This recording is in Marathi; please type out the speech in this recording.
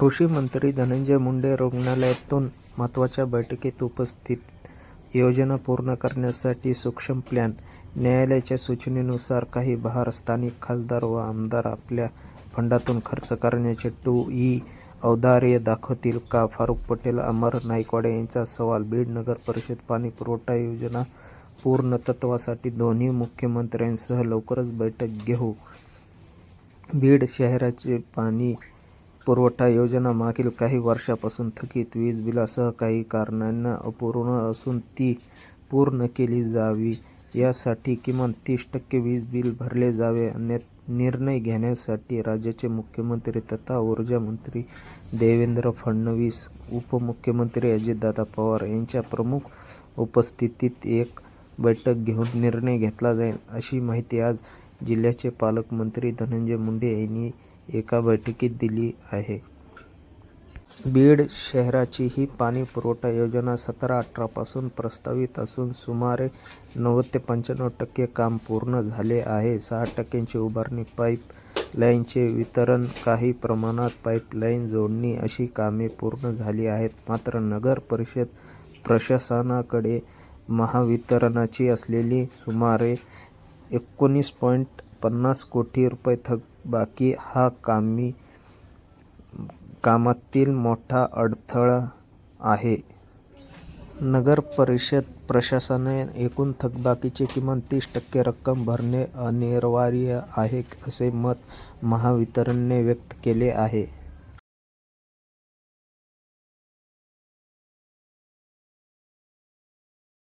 कृषी मंत्री धनंजय मुंडे रुग्णालयातून महत्त्वाच्या बैठकीत उपस्थित योजना पूर्ण करण्यासाठी सूक्ष्म प्लॅन न्यायालयाच्या सूचनेनुसार काही बहार स्थानिक खासदार व आमदार आपल्या फंडातून खर्च करण्याचे टू ई औदार्य दाखवतील का? फारुख पटेल अमर नाईकवाडे यांचा सवाल बीड नगर परिषद पाणी पुरवठा योजना पूर्णत्वासाठी दोन्ही मुख्यमंत्र्यांसह लवकरच बैठक घेऊ. बीड शहराचे पाणी पुरवठा योजना मागील काही वर्षापासून थकीत वीज बिलासह काही कारणांना अपूर्ण असून ती पूर्ण केली जावी. यासाठी किमान तीस टक्के वीज बिल भरले जावे. अन्य निर्णय घेण्यासाठी राज्याचे मुख्यमंत्री तथा ऊर्जामंत्री देवेंद्र फडणवीस उपमुख्यमंत्री अजितदादा पवार यांच्या प्रमुख उपस्थितीत एक बैठक घेऊन निर्णय घेतला जाईल अशी माहिती आज जिल्ह्याचे पालकमंत्री धनंजय मुंडे यांनी एका बैठकीत दिली आहे. बीड शहराची ही पाणी पुरवठा योजना सतरा अठरापासून प्रस्तावित असून सुमारे नव्वद ते पंच्याण्णव टक्के काम पूर्ण झाले आहे. सहा टक्क्यांची उभारणी पाईप लाईनचे वितरण काही प्रमाणात पाईपलाईन जोडणी अशी कामे पूर्ण झाली आहेत. मात्र नगर परिषद प्रशासनाकडे महावितरणची असलेली सुमारे एकोणीस पॉईंट पन्नास कोटी रुपये बाकी हा कामी कामातील मोठा अडथळा आहे. नगर परिषद प्रशासनाने एकूण थकबाकीची किमान तीस टक्के रक्कम भरणे अनिवार्य आहे असे मत महावितरणने व्यक्त केले आहे.